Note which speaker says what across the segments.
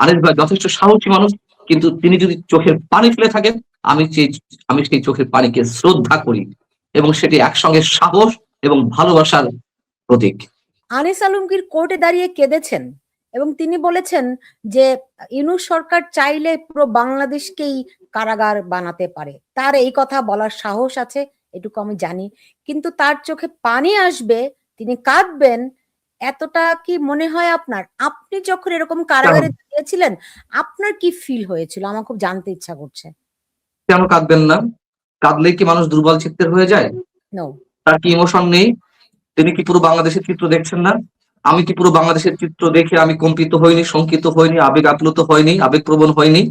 Speaker 1: আনিস ভাই যথেষ্ট সাহসী মানুষ কিন্তু তিনি যদি চোখের পানি ফেলে থাকেন আমি সেই আমি সেই চোখের পানিকে শ্রদ্ধা করি এবং সেটি একসঙ্গে সাহস এবং ভালোবাসার প্রতীক।
Speaker 2: আনিস আলমগীর কোর্টে দাঁড়িয়ে কেঁদেছেন এবং তিনি বলেছেন যে ইনু সরকার চাইলে পুরো বাংলাদেশকেই কারাগার বানাতে পারে। তার এই কথা বলার সাহস আছে এটুকু আমি জানি। কিন্তু তার চোখে পানি আসবে তিনি কাঁদবেন এতটা কি মনে হয় আপনার? আপনি যখন এরকম কারাগারে গিয়েছিলেন আপনার কি ফিল হয়েছিল? আমার খুব জানতে ইচ্ছা করছে।
Speaker 1: কেন কাঁদবেন না। কাঁদলেই কি মানুষ দুর্বল চিত্তের হয়ে যায়? তার কি ইমোশন নেই? তিনি কি পুরো বাংলাদেশের চিত্র দেখছেন না? আমি কি পুরো বাংলাদেশের চিত্র দেখে আমি কম্পিত হইনি শঙ্কিত হইনি আবেগ আপ্লুত হয়নি আবেগপ্রবণ হয়নি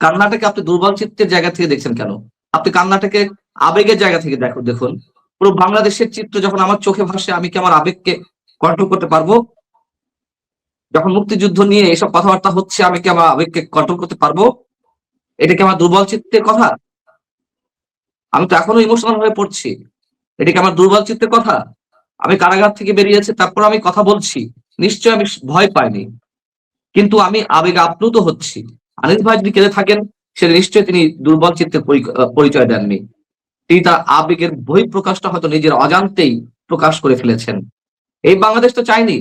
Speaker 1: কান্নাটাকে আপনি দুর্বল চিত্তের জায়গা থেকে দেখছেন কেন? আপনি কান্নাটাকে আবেগের জায়গা থেকে দেখো দেখুন। পুরো বাংলাদেশের চিত্র যখন আমার চোখে ভাসে আমি কি আমার আবেগকে কন্ট্রোল করতে পারব? যখন মুক্তিযুদ্ধ নিয়ে এসব কথাবার্তা হচ্ছে, আমি কি আমার আবেগকে কন্ট্রোল করতে পারব? এটা কি আমার দুর্বল চিত্তের কথা? আমি তো এখনও ইমোশনাল হয়ে পড়ছি। এটা কি আমার দুর্বল চিত্তের কথা? আমি কারাগার থেকে বেরিয়েছি তারপর আমি কথা বলছি। নিশ্চয় আমি ভয় পাইনি। কিন্তু আমি আবেগ আপ্লুত হচ্ছি। আনিস ভাই যদি কেঁদে থাকেন, সেটা নিশ্চয় তিনি দুর্বল চিত্তের পরিচয় দেননি। তিনি তার আবেগের বই প্রকাশটা হয়তো নিজের অজান্তেই প্রকাশ করে ফেলেছেন। এই বাংলাদেশ তো চাইনি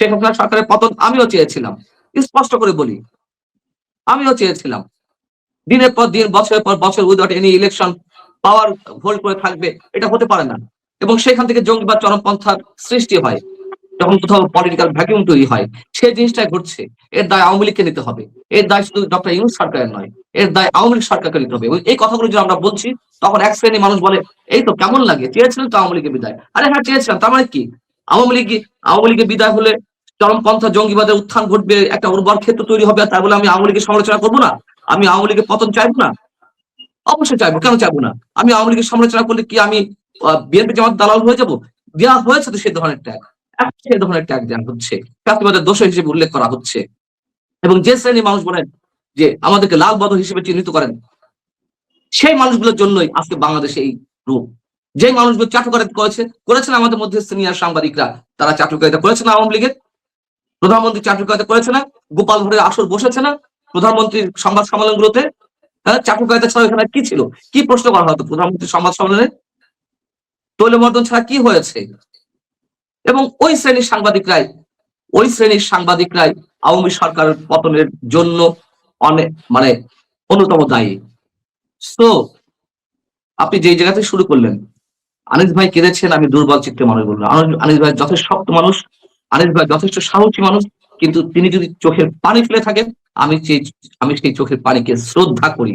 Speaker 1: শেখ হাসিনা সরকারের পতন আমিও চেয়েছিলাম। স্পষ্ট করে বলি, আমিও চেয়েছিলাম। দিনের পর দিন, বছরের পর বছর without any election power hold করে থাকবে, এটা হতে পারে না। এবং সেখান থেকে জঙ্গিবাদ চরমপন্থার সৃষ্টি হয়, যখন কোথাও পলিটিক্যাল ভ্যাকিউম তৈরি হয়, সেই জিনিসটাই ঘটছে। এর দায় আওয়ামী লীগকে নিতে হবে। এর দায় শুধু ডক্টর ইউনুস সরকারের নয়, এর দায় আওয়ামী লীগ সরকারকে নিতে হবে। এই কথাগুলো যদি আমরা বলছি, তখন এক শ্রেণি মানুষ বলে, এই তো কেমন লাগে? চেয়েছিলেন তো আওয়ামী লীগের বিদায়। আরে হ্যাঁ চেয়েছিলাম। তার মানে কি? আওয়ামী লীগ আওয়ামী লীগের বিদায় হলে চরমপন্থা জঙ্গিবাদের উত্থান ঘটবে, একটা উর্বর ক্ষেত্র তৈরি হবে তাই বলে আমি আওয়ামী লীগের সমালোচনা করব না? আমি আওয়ামী লীগের পতন চাইব না? অবশ্যই চাইব। কেন চাইব না? আমি আওয়ামী লীগের সমালোচনা করলে কি আমি বিএনপি জামাত দালাল হয়ে যাব? দেওয়া হয়েছে তো সেই ধরনের ট্যাগ সেই ধরনের ট্যাগ দেওয়া হচ্ছে। চাকরিবাদের দোষ হিসেবে উল্লেখ করা হচ্ছে। এবং যে শ্রেণির মানুষ বলেন যে আমাদেরকে লাল বদল হিসেবে চিহ্নিত করেন, সেই মানুষগুলোর জন্যই আজকে বাংলাদেশে এই রূপ। যে মানুষগুলো চাটুকারিতা করেছে, করেছেন আমাদের মধ্যে সিনিয়র সাংবাদিকরা। তারা চাটুকারিতা করেছেন আওয়ামী লীগের। প্রধানমন্ত্রী চাটুকারিতা করেছে না, গোপাল ভরের আসর বসেছে না, প্রধানমন্ত্রীর সংবাদ সম্মেলনগুলোতে? হ্যাঁ চাটুকারিতা ছাড়া এখানে কি ছিল? কি প্রশ্ন করা হতো প্রধানমন্ত্রীর সংবাদ সম্মেলনে? তৈলমর্দন ছাড়া কি হয়েছে? এবং ওই শ্রেণির সাংবাদিকরাই, ওই শ্রেণির সাংবাদিকরাই আওয়ামী সরকারের পতনের জন্য অনেক মানে অন্যতম দায়ী। তো আপনি যে জায়গা থেকে শুরু করলেন, আনিস ভাই কেঁদেছেন, আমি দুর্বল চিত্তে মানুষ বললাম। আনিস ভাই যথেষ্ট শক্ত মানুষ আনিস ভাই যথেষ্ট সাহসী মানুষ, কিন্তু তিনি যদি চোখের পানি ফেলে থাকেন, আমি সেই আমি সেই চোখের পানিকে শ্রদ্ধা করি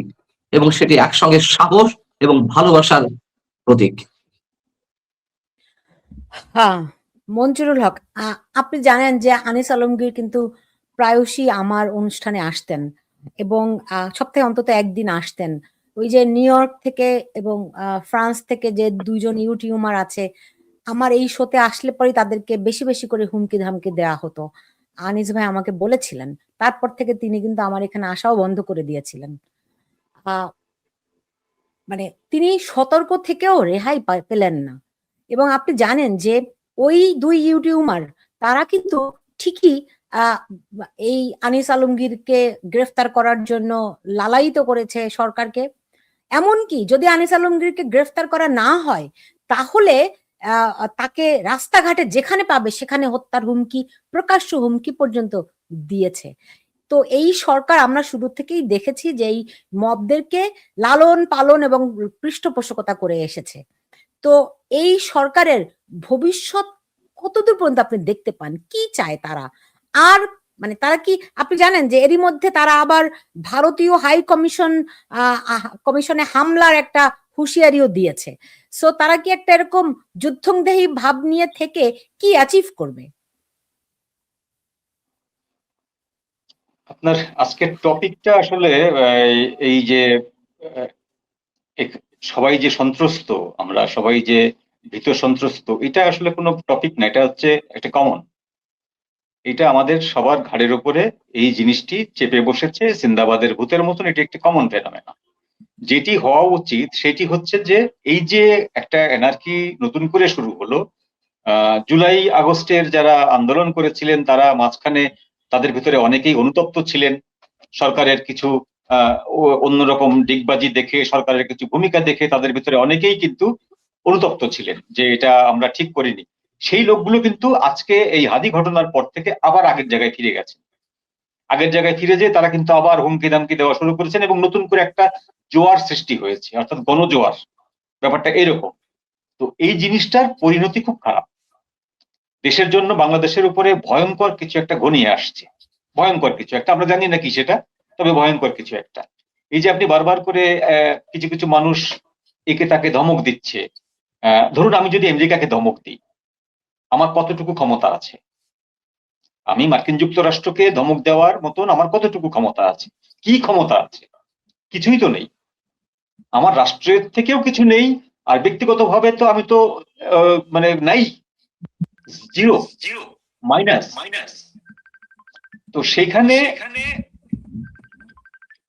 Speaker 1: এবং সেটি একসঙ্গে সাহস এবং ভালোবাসার প্রতীক।
Speaker 2: হ্যাঁ মঞ্জুরুল হক আপনি জানেন যে আনিস আলমগীর কিন্তু প্রায়শই আমার অনুষ্ঠানে আসতেন এবং সপ্তাহে অন্তত একদিন আসতেন। ওই যে নিউ ইয়র্ক থেকে এবং ফ্রান্স থেকে যে দুইজন ইউটিউবার আছে আমার এই শোতে আসলে পরে তাদেরকে বেশি বেশি করে হুমকি ধামকি দেওয়া হতো। আনিস ভাই আমাকে বলেছিলেন। তারপর থেকে তিনি কিন্তু আমার এখানে আসাও বন্ধ করে দিয়েছিলেন। মানে তিনি সতর্ক থেকেও রেহাই পেলেন না। এবং আপনি জানেন যে ওই দুই ইউটিউবার, তারা কিন্তু ঠিকই এই আনিস আলমগীরকে গ্রেফতার করার জন্য লালায়িত করেছে সরকারকে। এমনকি যদি আনিস আলমগীরকে গ্রেফতার করা না হয়, তাহলে তাকে রাস্তাঘাটে যেখানে পাবে সেখানে হত্যার হুমকি, প্রকাশ্য হুমকি পর্যন্ত দিয়েছে। তো এই সরকার আমরা শুরু থেকেই দেখেছি যে এই মবদেরকে লালন পালন এবং পৃষ্ঠপোষকতা করে এসেছে। তো এই সরকারের ভবিষ্যৎ কতদূর পর্যন্ত আপনি দেখতে পান? কি চায় তারা? আর মানে তারা কি, আপনি জানেন যে এরই মধ্যে তারা আবার ভারতীয় হাই কমিশন কমিশনে হামলার একটা হুঁশিয়ারিও দিয়েছে। সো তারা কি একটা এরকম যুদ্ধংদেহী ভাব নিয়ে থেকে কি অ্যাচিভ করবে?
Speaker 3: আপনার আজকের টপিকটা আসলে এই- যে সবাই যে সন্ত্রস্ত, আমরা সবাই যে ভীত সন্ত্রস্ত, এটা আসলে কোনো টপিক না, এটা হচ্ছে একটা কমন এটা আমাদের সবার ঘাড়ের উপরে এই জিনিসটি চেপে বসেছে সিন্দাবাদের ভূতের মতন এটি একটি কমন ফেনোমেনা যেটি হওয়া উচিত সেটি হচ্ছে যে এই যে একটা এনার্কি নতুন করে শুরু হলো জুলাই আগস্টের যারা আন্দোলন করেছিলেন তারা মাঝখানে তাদের ভিতরে অনেকেই অনুতপ্ত ছিলেন। সরকারের কিছু অন্যরকম দিগবাজি দেখে, সরকারের কিছু ভূমিকা দেখে তাদের ভিতরে অনেকেই কিন্তু অনুতপ্ত ছিলেন যে এটা আমরা ঠিক করিনি। সেই লোকগুলো কিন্তু আজকে এই হাদি ঘটনার পর থেকে আবার আগের জায়গায় ফিরে গেছে। আগের জায়গায় ফিরে যেয়ে তারা কিন্তু আবার হুমকি দামকি দেওয়া শুরু করেছেন এবং নতুন করে একটা জোয়ার সৃষ্টি হয়েছে, অর্থাৎ গণজোয়ার। ব্যাপারটা এরকম। তো এই জিনিসটার পরিণতি খুব খারাপ। দেশের জন্য বাংলাদেশের উপরে ভয়ঙ্কর কিছু একটা ঘনিয়ে আসছে। ভয়ঙ্কর কিছু একটা। আমরা জানি না কি সেটা, তবে ভয়ঙ্কর কিছু একটা। এই যে আপনি বারবার করে কিছু কিছু মানুষ একে তাকে ধমক দিচ্ছে। ধরুন আমি যদি আমেরিকাকে ধমক দিই। আমার কতটুকু ক্ষমতা আছে? আমি মার্কিন যুক্তরাষ্ট্রকে ধমক দেওয়ার মতন আমার কতটুকু ক্ষমতা আছে? কি ক্ষমতা আছে? কিছুই তো নেই। আমার রাষ্ট্রের থেকেও কিছু নেই আর ব্যক্তিগতভাবে তো আমি তো মানে নাই। জিরো। জিরো। মাইনাস। মাইনাস। তো সেখানে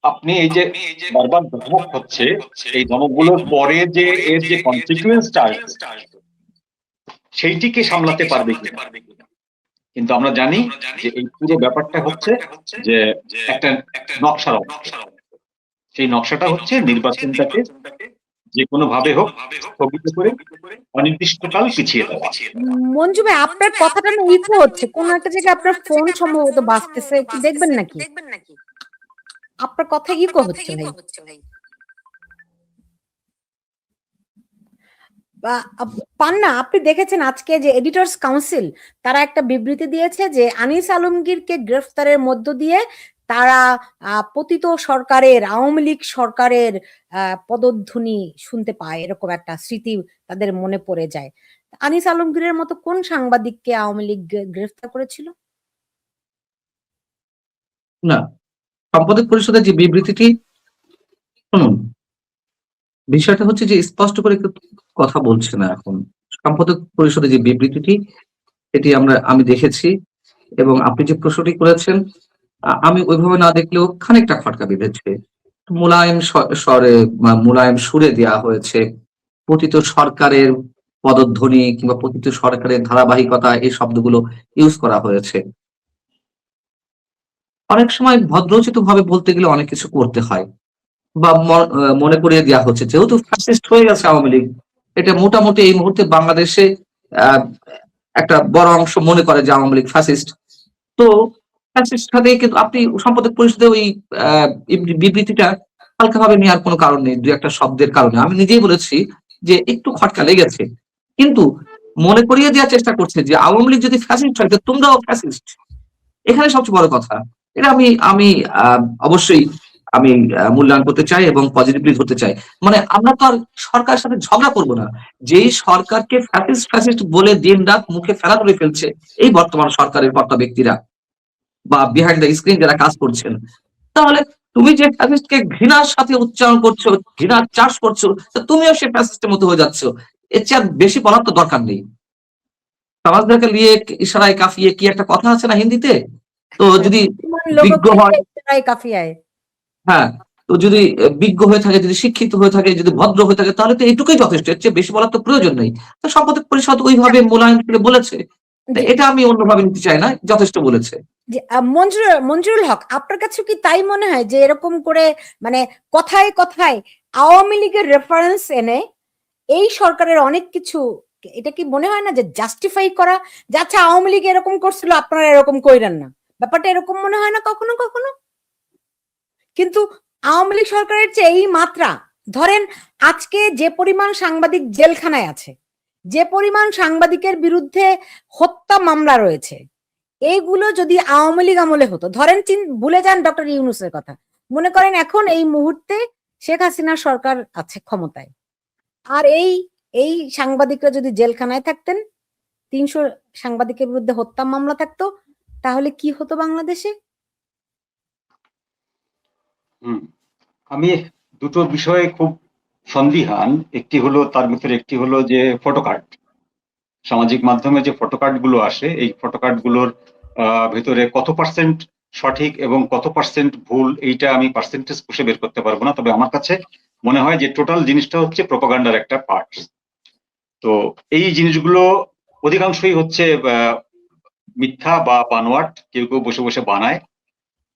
Speaker 3: আপনি এই যে বারবার ধমক হচ্ছে এই ধমকগুলোর পরে যে এর যে কনসিকুয়েন্সটা আসবে সেইটিকে সামলাতে পারবে কিনা। কিন্তু আমরা জানি যে এই পুরো ব্যাপারটা হচ্ছে যে একটা নকশার সেই নকশাটা হচ্ছে নির্বাচনটাকে যে কোনো ভাবে হোক স্থগিত করে অনির্দিষ্টকাল পিছিয়ে দেওয়া।
Speaker 2: মঞ্জু ভাই আপনার কথাটা না ইকো হচ্ছে। কোন একটা জায়গায় আপনার ফোন সম্ভবত বাজতেছে। দেখবেন নাকি? আপনার কথা ইকো হচ্ছে ভাই বা আপ- পান্না আপনি দেখেছেন আজকে যে এডিটর্স কাউন্সিল তারা একটা বিবৃতি দিয়েছে যে আনিস আলমগীরকে গ্রেফতারের মধ্য দিয়ে তারা পতিত সরকারের, আওয়ামী লীগ সরকারের পদধ্বনি শুনতে পায়, এরকম একটা স্মৃতি তাদের মনে পড়ে যায়। আনিস আলমগীরের মতো কোন সাংবাদিককে আওয়ামী লীগ গ্রেফতার করেছিল?
Speaker 1: না। সম্পাদক পরিষদের যে বিবৃতিটি, শুনুন। বিষয়টা হচ্ছে যে স্পষ্ট করে কথা বলছে না এখন। সম্পাদক পরিষদের যে বিবৃতিটি, এটি আমরা, আমি দেখেছি এবং আপনি যে প্রশ্নটি করেছেন আমি ওইভাবে না দেখলেও খানিকটা খটকা বিঁধেছে। মোলায়েম স্বরে মোলায়েম সুরে দেওয়া হয়েছে। পতিত সরকারের পদধ্বনি কিংবা পতিত সরকারের ধারাবাহিকতা, এই শব্দগুলো ইউজ করা হয়েছে। অনেক সময় ভদ্রোচিত ভাবে বলতে গেলে অনেক কিছু করতে হয়। বা মনে করিয়ে দেওয়া হচ্ছে। যেহেতু ফ্যাসিস্ট হয়ে গেছে আওয়ামী লীগ, এটা মোটামুটি এই মুহূর্তে বাংলাদেশে একটা বড় অংশ মনে করে যে আওয়ামী লীগ ফ্যাসিস্ট তো ফ্যাসিস্ট খাতে কিন্তু আপনি সম্পাদক পরিষদে ওই বিবৃতিটা হালকাভাবে নেওয়ার কোনো কারণ নেই দু একটা শব্দের কারণে। আমি নিজেই বলেছি যে একটু খটকা লেগেছে। কিন্তু মনে করিয়ে দেওয়ার চেষ্টা করছে যে আওয়ামী লীগ যদি ফ্যাসিস্ট হয় তোমরাও ফ্যাসিস্ট এখানে সবচেয়ে বড় কথা, এটা আমি আমি অবশ্যই আমি মূল্যায়ন করতে চাই এবং পজিটিভলি ধরতে চাই। মানে আমরা তো আর সরকারের সাথে ঝগড়া করব না। যেই সরকারকে ফ্যাসিস্ট ফ্যাসিস্ট বলে দিন রাত মুখে ফেলা করে ফেলছে এই বর্তমান সরকারের কর্তা ব্যক্তিরা বা বিহাইন্ড দ্য স্ক্রিন যারা কাজ করছেন। তাহলে তুমি যে ফ্যাসিস্টকে ঘৃণার সাথে উচ্চারণ করছ ঘৃণার চাষ করছ তা তুমিও সে ফ্যাসিস্টের মতো হয়ে যাচ্ছ। এর চেয়ে আর বেশি বলার তো দরকার নেই। সমাজদাকে নিয়ে ইশারায় কাফিয়ে কি একটা কথা আছে না হিন্দিতে? তো যদি বিজ্ঞ হয়- হ্যাঁ তো যদি বিজ্ঞ হয়ে থাকে যদি শিক্ষিত হয়ে থাকে যদি ভদ্র হয়ে থাকে তাহলে তো এইটুকুই যথেষ্ট এর চেয়ে বেশি বলার তো প্রয়োজন নেই। তো সম্পাদক পরিষদ ওইভাবে মূল্যায়ন করে বলেছে। এটা আমি অন্যভাবে নিতে চাই না যথেষ্ট বলেছে।
Speaker 2: মঞ্জুর মঞ্জুরুল হক আপনার কাছে কি তাই মনে হয় যে এরকম করে মানে কথায় কথায় আওয়ামী লীগের রেফারেন্স এনে এই সরকারের অনেক কিছু এটা কি মনে হয় না যে জাস্টিফাই করা? যে আচ্ছা আওয়ামী লীগ এরকম করছিল আপনারা এরকম কইরেন না। ব্যাপারটা এরকম মনে হয় না কখনো কখনো? কিন্তু আওয়ামী লীগ সরকারের চেয়ে এই মাত্রা, ধরেন আজকে যে পরিমাণ সাংবাদিক জেলখানায় আছে, যে পরিমাণ সাংবাদিকের বিরুদ্ধে হত্যা মামলা রয়েছে, এইগুলো যদি আওয়ামী লীগ আমলে হতো, ধরেন ভুলে যান ডক্টর ইউনুসের কথা, মনে করেন এখন এই মুহূর্তে শেখ হাসিনা সরকার আছে ক্ষমতায়। আর এই এই সাংবাদিকরা যদি জেলখানায় থাকতেন, তিনশো সাংবাদিকের বিরুদ্ধে হত্যা মামলা থাকতো, তাহলে কি হতো বাংলাদেশে?
Speaker 3: আমি দুটো বিষয়ে খুব সন্দিহান। একটি হলো তার ভিতরে একটি হলো যে ফটোকার্ড সামাজিক মাধ্যমে যে ফটোকার্ডগুলো আসে এই ফটোকার্ডগুলোর আহ, ভিতরে কত পার্সেন্ট সঠিক এবং কত পার্সেন্ট ভুল এইটা আমি পার্সেন্টেজ পুষে বের করতে পারব না। তবে আমার কাছে মনে হয় যে টোটাল জিনিসটা হচ্ছে প্রোপাগান্ডার একটা পার্ট তো এই জিনিসগুলো অধিকাংশই হচ্ছে মিথ্যা বা বানোয়াট কেউ কেউ বসে বসে বানায়।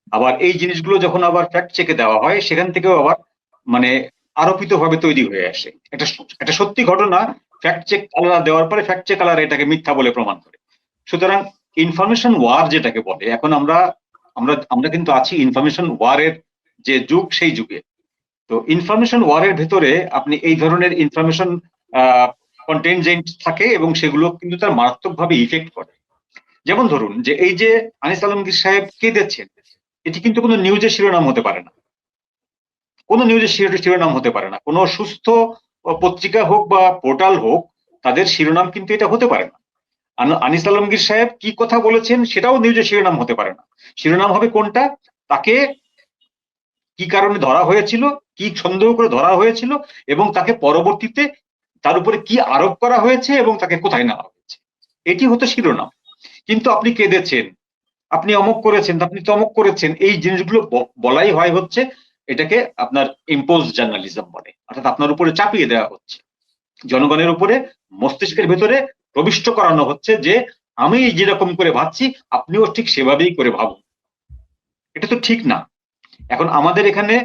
Speaker 3: আবার এই জিনিসগুলো যখন আবার ফ্যাক্ট চেকে দেওয়া হয়, সেখান থেকেও আবার মানে আরোপিত ভাবে তৈরি হয়ে আসে। এটা একটা সত্যি ঘটনা ফ্যাক্ট চেক আলাদা দেওয়ার পরে ফ্যাক্ট চেক আলাদা এটাকে মিথ্যা বলে প্রমাণ করে। সুতরাং ইনফরমেশন ওয়ার যেটাকে বলে, এখন আমরা আমরা আমরা কিন্তু আছি ইনফরমেশন ওয়ারের যে যুগ, সেই যুগে। তো ইনফরমেশন ওয়ারের ভেতরে আপনি এই ধরনের ইনফরমেশন কন্টেনজেন্ট থাকে এবং সেগুলো কিন্তু তার মারাত্মকভাবে ইফেক্ট করে। যেমন ধরুন যে এই যে আনিস আলমগীর সাহেব কে কেঁদেছেন এটি কিন্তু কোনো নিউজের শিরোনাম হতে পারে না। কোনো নিউজের শিরো- শিরোনাম হতে পারে না। কোনো সুস্থ পত্রিকা হোক বা পোর্টাল হোক, তাদের শিরোনাম কিন্তু এটা হতে পারে না। আনিস আলমগীর সাহেব কি কথা বলেছেন সেটাও নিউজের শিরোনাম হতে পারে না। শিরোনাম হবে কোনটা? তাকে কি কারণে ধরা হয়েছিল, কি সন্দেহ করে ধরা হয়েছিল এবং তাকে পরবর্তীতে তার উপরে কি আরোপ করা হয়েছে এবং তাকে কোথায় নেওয়া হয়েছে। এটি হতো শিরোনাম। কিন্তু আপনি কেঁদেছেন আপনি অমক করেছেন, আপনি তমক করেছেন, এই জিনিসগুলো বলাই হয় হচ্ছে এটাকে আপনার ইম্পোজ জার্নালিজম বলে। অর্থাৎ আপনার উপরে চাপিয়ে দেওয়া হচ্ছে। জনগণের উপরে মস্তিষ্কের ভেতরে প্রবিষ্ট করানো হচ্ছে যে, আমি যেরকম করে ভাবছি, আপনিও ঠিক সেভাবেই করে ভাবুন। এটা তো ঠিক না। এখন আমাদের এখানে,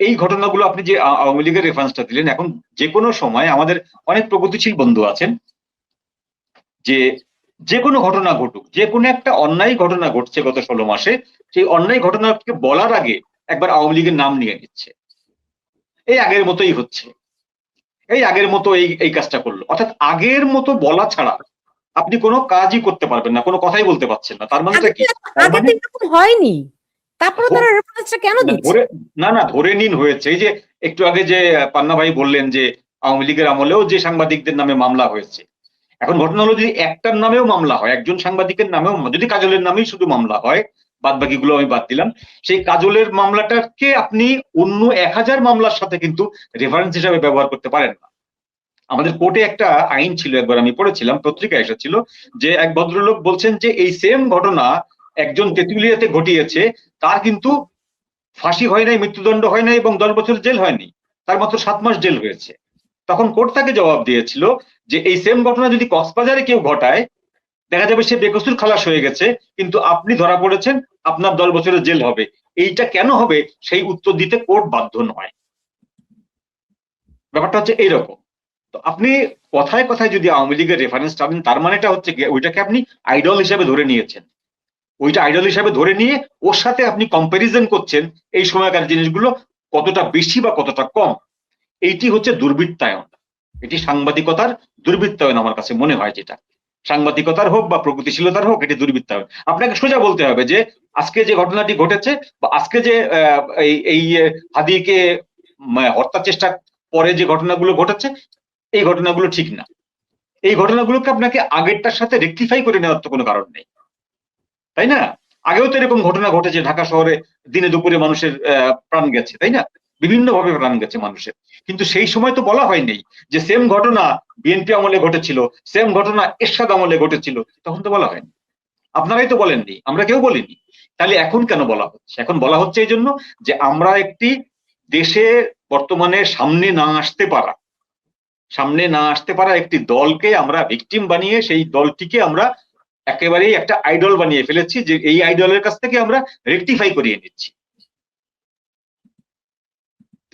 Speaker 3: এই ঘটনাগুলো আপনি যে আওয়ামী লীগের রেফারেন্সটা দিলেন, এখন যে কোনো সময় আমাদের অনেক প্রগতিশীল বন্ধু আছেন, যে যে কোনো ঘটনা ঘটুক যে কোনো একটা অন্যায় ঘটনা ঘটছে গত ষোলো মাসে সেই অন্যায় ঘটনাকে বলার আগে একবার আওয়ামী লীগের নাম নিয়ে নিচ্ছে। এই আগের মতোই হচ্ছে। এই আগের মতো এই এই কাজটা করল। অর্থাৎ আগের মতো বলা ছাড়া আপনি কোনো কাজই করতে পারবেন না কোনো কথাই বলতে পারছেন না। তার
Speaker 2: আগে
Speaker 3: কি? মানে
Speaker 2: হয়নি তারপরে তারা রেফারেন্সটা কেন দিচ্ছে?
Speaker 3: না না ধরে নিন হয়েছে। এই যে একটু আগে যে পান্না ভাই বললেন যে আওয়ামী লীগের আমলেও যে সাংবাদিকদের নামে মামলা হয়েছে এখন ঘটনা হলো যদি একটার নামেও মামলা হয়, একজন সাংবাদিকের নামেও যদি কাজলের নামেই শুধু মামলা হয় বাদ বাকিগুলো আমি বাদ দিলাম, সেই কাজলের মামলাটাকে আপনি অন্য এক হাজার মামলার সাথে কিন্তু রেফারেন্স হিসাবে ব্যবহার করতে পারেন না। আমাদের কোর্টে একটা আইন ছিল, একবার আমি পড়েছিলাম পত্রিকা এসেছিল যে এক ভদ্রলোক বলছেন যে এই সেম ঘটনা একজন তেঁতুলিয়াতে ঘটিয়েছে, তার কিন্তু ফাঁসি হয় নাই, মৃত্যুদণ্ড হয় নাই এবং দশ বছর জেল হয়নি, তার মাত্র সাত মাস জেল হয়েছে। তখন কোর্ট তাকে জবাব দিয়েছিল যে এই সেম ঘটনা যদি কক্সবাজারে কেউ ঘটায়, দেখা যাবে সে বেকসুর খালাস হয়ে গেছে, কিন্তু আপনি ধরা পড়েছেন, আপনার দশ বছরের জেল হবে। এইটা কেন হবে? সেই উত্তর দিতে কোর্ট বাধ্য নয়। ব্যাপারটা হচ্ছে এইরকম। তো আপনি কথায় কথায় যদি আওয়ামী লীগের রেফারেন্স টানেন, তার মানেটা হচ্ছে ওইটাকে আপনি আইডল হিসাবে ধরে নিয়েছেন। ওইটা আইডল হিসাবে ধরে নিয়ে ওর সাথে আপনি কম্পারিজন করছেন, এই সময়কার জিনিসগুলো কতটা বেশি বা কতটা কম। এইটি হচ্ছে দুর্বৃত্তায়ন। এটি সাংবাদিকতার দুর্বৃত্তায়ন আমার কাছে মনে হয় যেটা। সাংবাদিকতার হোক বা প্রগতিশীলতার হোক, এটি দুর্বৃত্তায়ন। আপনাকে সোজা বলতে হবে যে, আজকে যে ঘটনাটি ঘটেছে বা আজকে যে এই হাদিকে হত্যার চেষ্টা পরে যে ঘটনাগুলো ঘটেছে, এই ঘটনাগুলো ঠিক না। এই ঘটনাগুলোকে আপনাকে আগেরটার সাথে রেকটিফাই করে নেওয়ার তো কোনো কারণ নেই। তাই না? আগেও তো এরকম ঘটনা ঘটেছে, ঢাকা শহরে দিনে দুপুরে মানুষের প্রাণ গেছে, তাই না? বিভিন্নভাবে প্রাণ গেছে মানুষের। কিন্তু সেই সময় তো বলা হয়নি যে সেম ঘটনা বিএনপি আমলে ঘটেছিল সেম ঘটনা এরশাদ আমলে ঘটেছিল, তখন তো বলা হয়নি। আপনারাই তো বলেননি, আমরা কেউ বলিনি। তাহলে এখন কেন বলা হচ্ছে? এখন বলা হচ্ছে এই জন্য যে আমরা একটি দেশে বর্তমানে সামনে না আসতে পারা, সামনে না আসতে পারা একটি দলকে আমরা ভিকটিম বানিয়ে, সেই দলটিকে আমরা একেবারেই একটা আইডল বানিয়ে ফেলেছি, যে এই আইডলের কাছ থেকে আমরা রেকটিফাই করিয়ে নিচ্ছি।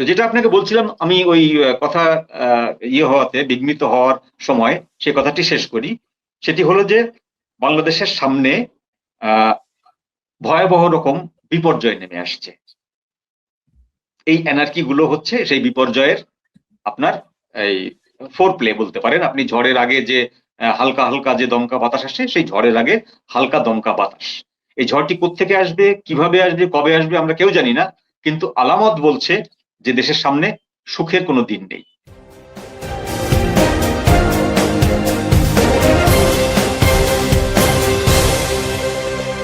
Speaker 3: তো যেটা আপনাকে বলছিলাম, আমি ওই কথা ইয়ে হওয়াতে, বিঘ্নিত হওয়ার সময় সে কথাটি শেষ করি। সেটি হলো যে, বাংলাদেশের সামনে ভয়াবহ রকম বিপর্যয় নেমে আসছে। এই এনার্কি গুলো হচ্ছে সেই বিপর্যয়ের আপনার, এই ফোর প্লে বলতে পারেন। আপনি ঝড়ের আগে যে হালকা হালকা যে দমকা বাতাস আসে, সেই ঝড়ের আগে হালকা দমকা বাতাস। এই ঝড়টি কোত্থেকে আসবে, কীভাবে আসবে, কবে আসবে আমরা কেউ জানি না। কিন্তু আলামত বলছে যে দেশের সামনে সুখের কোনো দিন নেই।